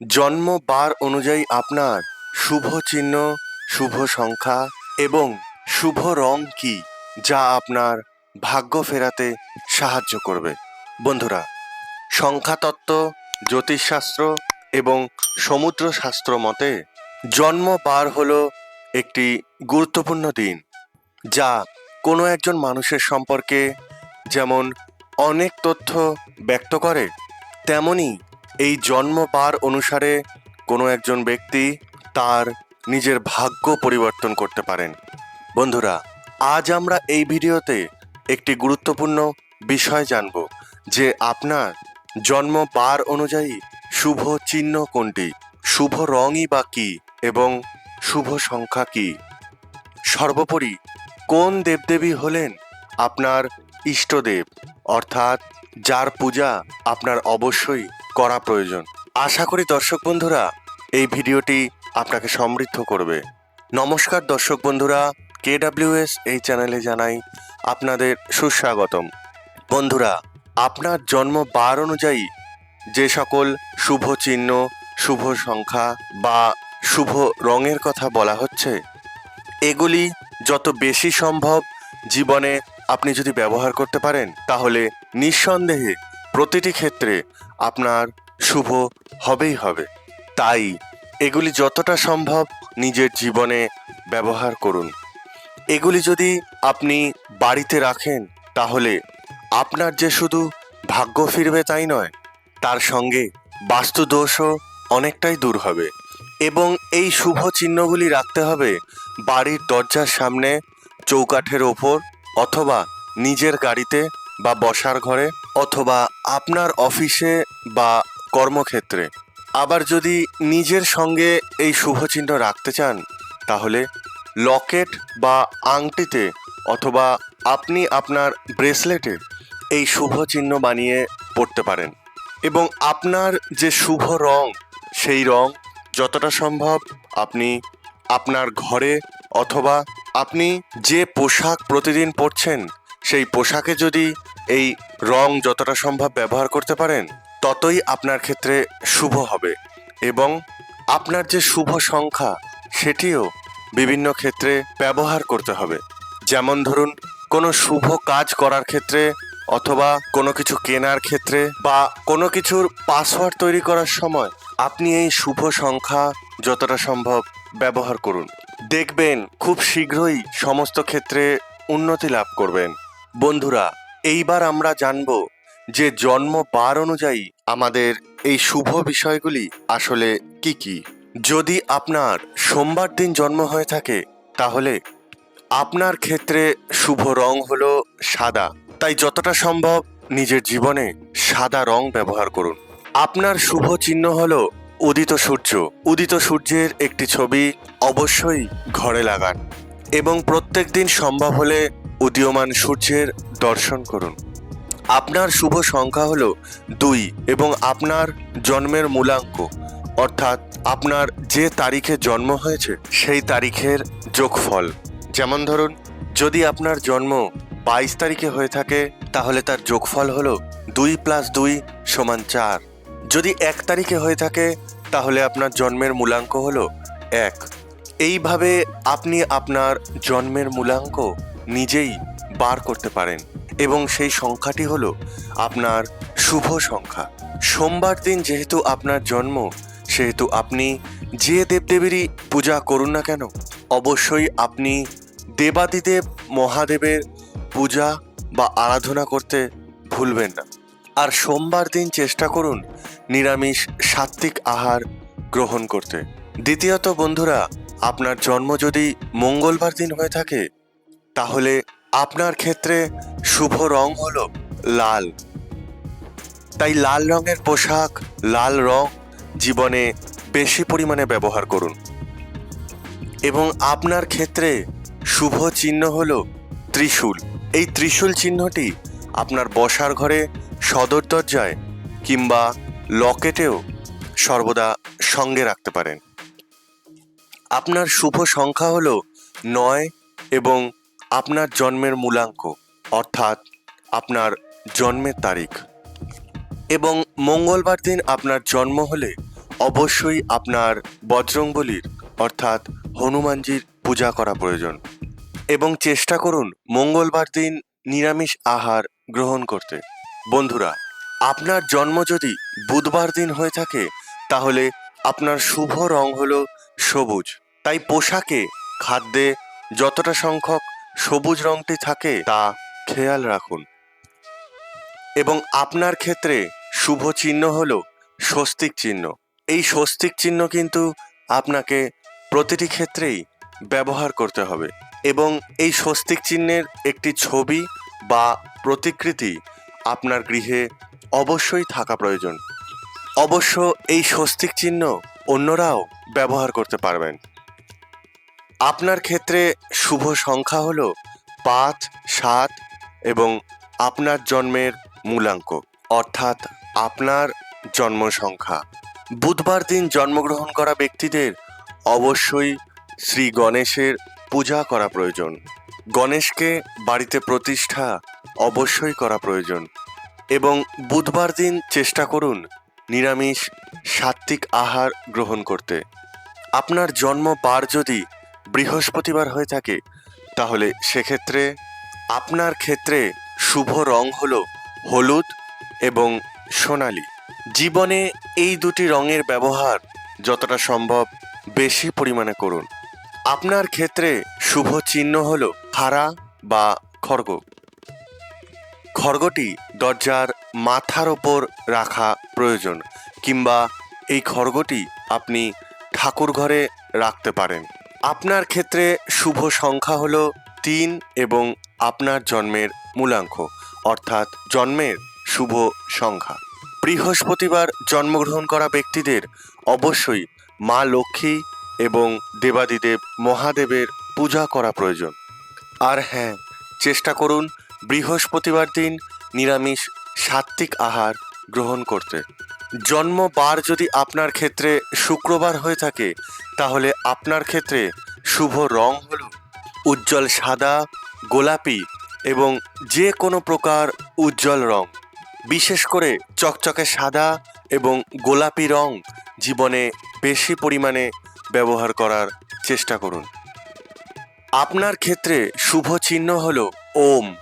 জন্ম বার অনুযায়ী আপনার শুভ চিহ্ন, শুভ সংখ্যা এবং শুভ রং কি, যা আপনার ভাগ্য ফেরাতে সাহায্য করবে। বন্ধুরা, সংখ্যাতত্ত্ব, জ্যোতিষশাস্ত্র এবং সমুদ্রশাস্ত্র মতে জন্ম বার হলো একটি গুরুত্বপূর্ণ দিন, যা কোনো একজন মানুষের সম্পর্কে যেমন অনেক তথ্য ব্যক্ত করে তেমনি এই জন্ম পার অনুসারে কোনো একজন ব্যক্তি তার নিজের ভাগ্য পরিবর্তন করতে পারেন। বন্ধুরা, আজ আমরা এই ভিডিওতে একটি গুরুত্বপূর্ণ বিষয় জানব যে আপনার জন্ম পার অনুযায়ী শুভ চিহ্ন কোনটি? শুভ রঙই বা কী? এবং শুভ সংখ্যা কী? সর্বোপরি কোন দেবদেবী হলেন আপনার ইষ্টদেব? অর্থাৎ যার পূজা আপনার অবশ্যই করা প্রয়োজন। আশা করি দর্শক বন্ধুরা, এই ভিডিওটি আপনাকে সমৃদ্ধ করবে। নমস্কার দর্শক বন্ধুরা, কেডাব্লিউএস এই চ্যানেলে জানাই আপনাদের সুস্বাগতম। বন্ধুরা, আপনার জন্ম বার অনুযায়ী যে সকল শুভ চিহ্ন, শুভ সংখ্যা বা শুভ রঙের কথা বলা হচ্ছে, এগুলি যত বেশি সম্ভব জীবনে আপনি যদি ব্যবহার করতে পারেন, তাহলে নিঃসন্দেহে প্রতিটি ক্ষেত্রে আপনার শুভ হবেই হবে। তাই এগুলি যতটা সম্ভব নিজের জীবনে ব্যবহার করুন। এগুলি যদি আপনি বাড়িতে রাখেন, তাহলে আপনার যে শুধু ভাগ্য ফিরবে তাই নয়, তার সঙ্গে বাস্তুদোষও অনেকটাই দূর হবে। এবং এই শুভ চিহ্নগুলি রাখতে হবে বাড়ির দরজার সামনে, চৌকাঠের ওপর অথবা নিজের গাড়িতে বা বসার ঘরে। অথবা আপনার অফিসে বা কর্মক্ষেত্রে আবার যদি নিজের সঙ্গে এই শুভচিহ্ন রাখতে চান, তাহলে লকেট বা আংটিতে অথবা আপনি আপনার ব্রেসলেটে এই শুভ চিহ্ন বানিয়ে পড়তে পারেন। এবং আপনার যে শুভ রং, সেই রং যতটা সম্ভব আপনি আপনার ঘরে অথবা আপনি যে পোশাক প্রতিদিন পরছেন, সেই পোশাকে যদি এই রং যতটা সম্ভব ব্যবহার করতে পারেন, ততই আপনার ক্ষেত্রে শুভ হবে এবং আপনার যে শুভ সংখ্যা, সেটিও বিভিন্ন ক্ষেত্রে ব্যবহার করতে হবে। যেমন ধরুন, কোনো শুভ কাজ করার ক্ষেত্রে অথবা কোনো কিছু কেনার ক্ষেত্রে বা কোনো কিছুর পাসওয়ার্ড তৈরি করার সময় আপনি এই শুভ সংখ্যা যতটা সম্ভব ব্যবহার করুন। দেখবেন খুব শীঘ্রই সমস্ত ক্ষেত্রে উন্নতি লাভ করবেন। বন্ধুরা এইবার আমরা জানব যে জন্ম বার অনুযায়ী আমাদের এই শুভ বিষয়গুলি আসলে কি কি। যদি আপনার সোমবার দিন জন্ম হয়ে থাকে, তাহলে আপনার ক্ষেত্রে শুভ রং হলো সাদা। তাই যতটা সম্ভব নিজের জীবনে সাদা রং ব্যবহার করুন। আপনার শুভ চিহ্ন হলো উদিত সূর্য। উদিত সূর্যের একটি ছবি অবশ্যই ঘরে লাগান এবং প্রত্যেক দিন সম্ভব হলে উদীয়মান সূর্যের দর্শন করুন। আপনার শুভ সংখ্যা হলো দুই এবং আপনার জন্মের মূলাঙ্ক, অর্থাৎ আপনার যে তারিখে জন্ম হয়েছে, সেই তারিখের যোগফল। যেমন ধরুন, যদি আপনার জন্ম বাইশ তারিখে হয়ে থাকে, তাহলে তার যোগফল হল দুই প্লাস দুই সমান চার। যদি এক তারিখে হয়ে থাকে, তাহলে আপনার জন্মের মূলাঙ্ক হলো এক। এইভাবে আপনি আপনার জন্মের মূলাঙ্ক নিজেই বার করতে পারেন। এবং সেই সংখ্যাটি হল আপনার শুভ সংখ্যা। সোমবার দিন যেহেতু আপনার জন্ম, সেহেতু আপনি যে দেবদেবীরই পূজা করুন না কেন, অবশ্যই আপনি দেবাদিদেব মহাদেবের পূজা বা আরাধনা করতে ভুলবেন না। আর সোমবার দিন চেষ্টা করুন নিরামিষ সাত্ত্বিক আহার গ্রহণ করতে। দ্বিতীয়ত বন্ধুরা, আপনার জন্ম যদি মঙ্গলবার দিন হয়ে থাকে তাহলে আপনার ক্ষেত্রে শুভ রং হল লাল। তাই লাল রঙের পোশাক, লাল রং জীবনে বেশি পরিমাণে ব্যবহার করুন। এবং আপনার ক্ষেত্রে শুভ চিহ্ন হল ত্রিশূল। এই ত্রিশূল চিহ্নটি আপনার বসার ঘরে, সদর দরজায় কিংবা লকেটেও সর্বদা সঙ্গে রাখতে পারেন। আপনার শুভ সংখ্যা হল নয় এবং আপনার জন্মের মূলাঙ্ক, অর্থাৎ আপনার জন্মের তারিখ। এবং মঙ্গলবার দিন আপনার জন্ম হলে অবশ্যই আপনার বজরংবলীর, অর্থাৎ হনুমানজির পূজা করা প্রয়োজন। এবং চেষ্টা করুন মঙ্গলবার দিন নিরামিষ আহার গ্রহণ করতে। বন্ধুরা, আপনার জন্ম যদি বুধবার দিন হয়ে থাকে, তাহলে আপনার শুভ রং হলো সবুজ। তাই পোশাকে, খাদ্যে যতটা সংখ্যক সবুজ রংটি থাকে, তা খেয়াল রাখুন। এবং আপনার ক্ষেত্রে শুভ চিহ্ন হলো স্বস্তিক চিহ্ন। এই স্বস্তিক চিহ্ন কিন্তু আপনাকে প্রতিটি ক্ষেত্রেই ব্যবহার করতে হবে। এবং এই স্বস্তিক চিহ্নের একটি ছবি বা প্রতিকৃতি আপনার গৃহে অবশ্যই থাকা প্রয়োজন। অবশ্য এই স্বস্তিক চিহ্ন অন্যরাও ব্যবহার করতে পারবেন। আপনার ক্ষেত্রে শুভ সংখ্যা হল পাঁচ, সাত এবং আপনার জন্মের মূলাঙ্ক, অর্থাৎ আপনার জন্ম সংখ্যা। বুধবার দিন জন্মগ্রহণ করা ব্যক্তিদের অবশ্যই শ্রী গণেশের পূজা করা প্রয়োজন। গণেশকে বাড়িতে প্রতিষ্ঠা অবশ্যই করা প্রয়োজন এবং বুধবার দিন চেষ্টা করুন নিরামিষ সাত্ত্বিক আহার গ্রহণ করতে। আপনার জন্ম বার যদি বৃহস্পতিবার হয়ে থাকে, তাহলে সেক্ষেত্রে আপনার ক্ষেত্রে শুভ রং হলো হলুদ এবং সোনালি। জীবনে এই দুটি রঙের ব্যবহার যতটা সম্ভব বেশি পরিমাণে করুন। আপনার ক্ষেত্রে শুভ চিহ্ন হলো খাড়া বা খড়গ। খড়গটি দরজার মাথার ওপর রাখা প্রয়োজন, কিংবা এই খড়গটি আপনি ঠাকুর ঘরে রাখতে পারেন। আপনার ক্ষেত্রে শুভ সংখ্যা হল তিন এবং আপনার জন্মের মূলাঙ্ক, অর্থাৎ জন্মের শুভ সংখ্যা। বৃহস্পতিবার জন্মগ্রহণ করা ব্যক্তিদের অবশ্যই মা লক্ষ্মী এবং দেবাদিদেব মহাদেবের পূজা করা প্রয়োজন। আর হ্যাঁ চেষ্টা করুন বৃহস্পতিবার দিন নিরামিষ সাত্ত্বিক আহার গ্রহণ করতে। জন্ম বার যদি আপনার ক্ষেত্রে শুক্রবার হয়ে থাকে, তাহলে আপনার ক্ষেত্রে শুভ রং হল উজ্জ্বল সাদা, গোলাপি এবং যে কোনো প্রকার উজ্জ্বল রং। বিশেষ করে চকচকে সাদা এবং গোলাপি রং জীবনে বেশি পরিমাণে ব্যবহার করার চেষ্টা করুন। আপনার ক্ষেত্রে শুভ চিহ্ন হল ওম।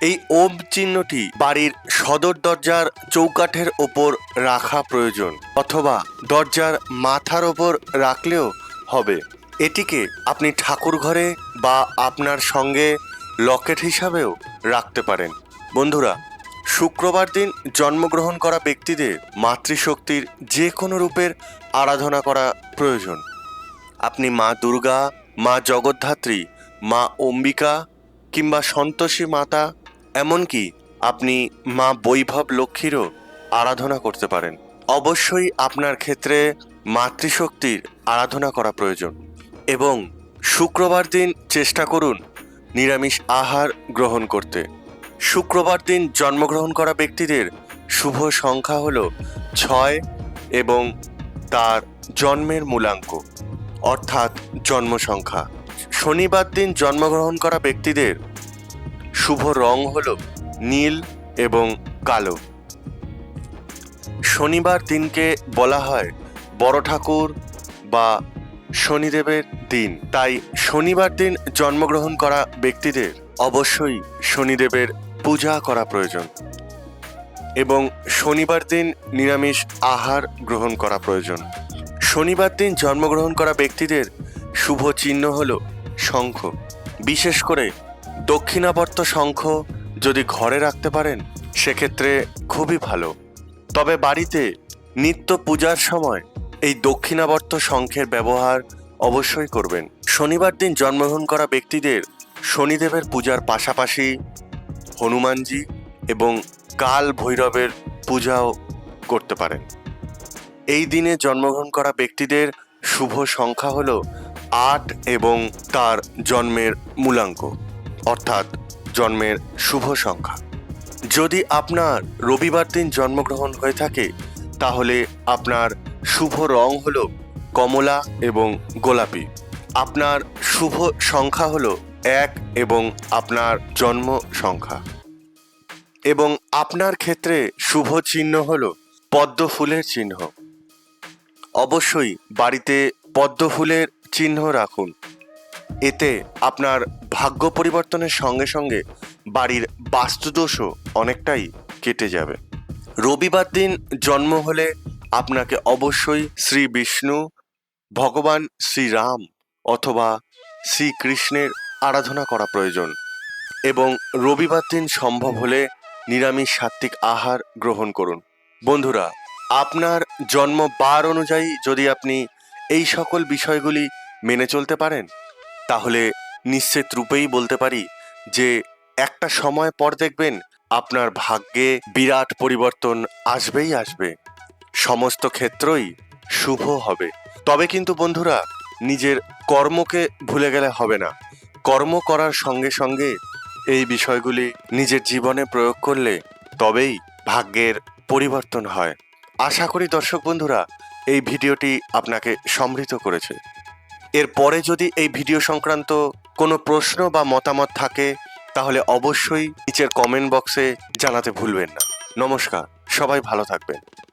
এই ওম চিহ্নটি বাড়ির সদর দরজার চৌকাঠের ওপর রাখা প্রয়োজন, অথবা দরজার মাথার ওপর রাখলেও হবে। এটিকে আপনি ঠাকুর ঘরে বা আপনার সঙ্গে লকেট হিসাবেও রাখতে পারেন। বন্ধুরা, শুক্রবার দিন জন্মগ্রহণ করা ব্যক্তিদের মাতৃশক্তির যে কোনো রূপের আরাধনা করা প্রয়োজন। আপনি মা দুর্গা, মা জগদ্ধাত্রী, মা অম্বিকা কিংবা সন্তোষী মাতা এমনকি আপনি মা বৈভব লক্ষ্মীরও আরাধনা করতে পারেন। অবশ্যই আপনার ক্ষেত্রে মাতৃশক্তির আরাধনা করা প্রয়োজন এবং শুক্রবার দিন চেষ্টা করুন নিরামিষ আহার গ্রহণ করতে। শুক্রবার দিন জন্মগ্রহণ করা ব্যক্তিদের শুভ সংখ্যা হল ছয় এবং তার জন্মের মূলাঙ্ক, অর্থাৎ জন্ম সংখ্যা শনিবার দিন জন্মগ্রহণ করা ব্যক্তিদের শুভ রং হল নীল এবং কালো। শনিবার দিনকে বলা হয় বড় ঠাকুর বা শনিদেবের দিন। তাই শনিবার দিন জন্মগ্রহণ করা ব্যক্তিদের অবশ্যই শনিদেবের পূজা করা প্রয়োজন এবং শনিবার দিন নিরামিষ আহার গ্রহণ করা প্রয়োজন। শনিবার দিন জন্মগ্রহণ করা ব্যক্তিদের শুভ চিহ্ন হল শঙ্খ। বিশেষ করে দক্ষিণাবর্ত শঙ্খ যদি ঘরে রাখতে পারেন, সেক্ষেত্রে খুবই ভালো। তবে বাড়িতে নিত্য পূজার সময় এই দক্ষিণাবর্ত শঙ্খের ব্যবহার অবশ্যই করবেন। শনিবার দিন জন্মগ্রহণ করা ব্যক্তিদের শনিদেবের পূজার পাশাপাশি হনুমানজি এবং কাল ভৈরবের পূজাও করতে পারেন। এই দিনে জন্মগ্রহণ করা ব্যক্তিদের শুভ সংখ্যা হল আট এবং তার জন্মের মূলাঙ্ক। অর্থাৎ জন্মের শুভ সংখ্যা। যদি আপনার রবিবার দিন জন্মগ্রহণ হয়ে থাকে, তাহলে আপনার শুভ রং হল কমলা এবং গোলাপি। আপনার শুভ সংখ্যা হল এক এবং আপনার জন্ম সংখ্যা। এবং আপনার ক্ষেত্রে শুভ চিহ্ন হল পদ্ম ফুলের চিহ্ন। অবশ্যই বাড়িতে পদ্ম ফুলের চিহ্ন রাখুন। এতে আপনার ভাগ্য পরিবর্তনের সঙ্গে সঙ্গে বাড়ির বাস্তুদোষও অনেকটাই কেটে যাবে। রবিবার দিন জন্ম হলে আপনাকে অবশ্যই শ্রী বিষ্ণু, ভগবান শ্রীরাম অথবা শ্রীকৃষ্ণের আরাধনা করা প্রয়োজন এবং রবিবার দিন সম্ভব হলে নিরামিষ সাত্ত্বিক আহার গ্রহণ করুন। বন্ধুরা, আপনার জন্ম বার অনুযায়ী যদি আপনি এই সকল বিষয়গুলি মেনে চলতে পারেন, তাহলে নিশ্চিত রূপেই বলতে পারি যে একটা সময় পর দেখবেন আপনার ভাগ্যে বিরাট পরিবর্তন আসবেই আসবে। সমস্ত ক্ষেত্রই শুভ হবে। তবে কিন্তু বন্ধুরা, নিজের কর্মকে ভুলে গেলে হবে না। কর্ম করার সঙ্গে সঙ্গে এই বিষয়গুলি নিজের জীবনে প্রয়োগ করলে তবেই ভাগ্যের পরিবর্তন হয়। আশা করি দর্শক বন্ধুরা, এই ভিডিওটি আপনাকে সমৃদ্ধ করেছে। এরপরে যদি এই ভিডিও সংক্রান্ত কোনো প্রশ্ন বা মতামত থাকে, তাহলে অবশ্যই নিচের কমেন্ট বক্সে জানাতে ভুলবেন না। নমস্কার, সবাই ভালো থাকবেন।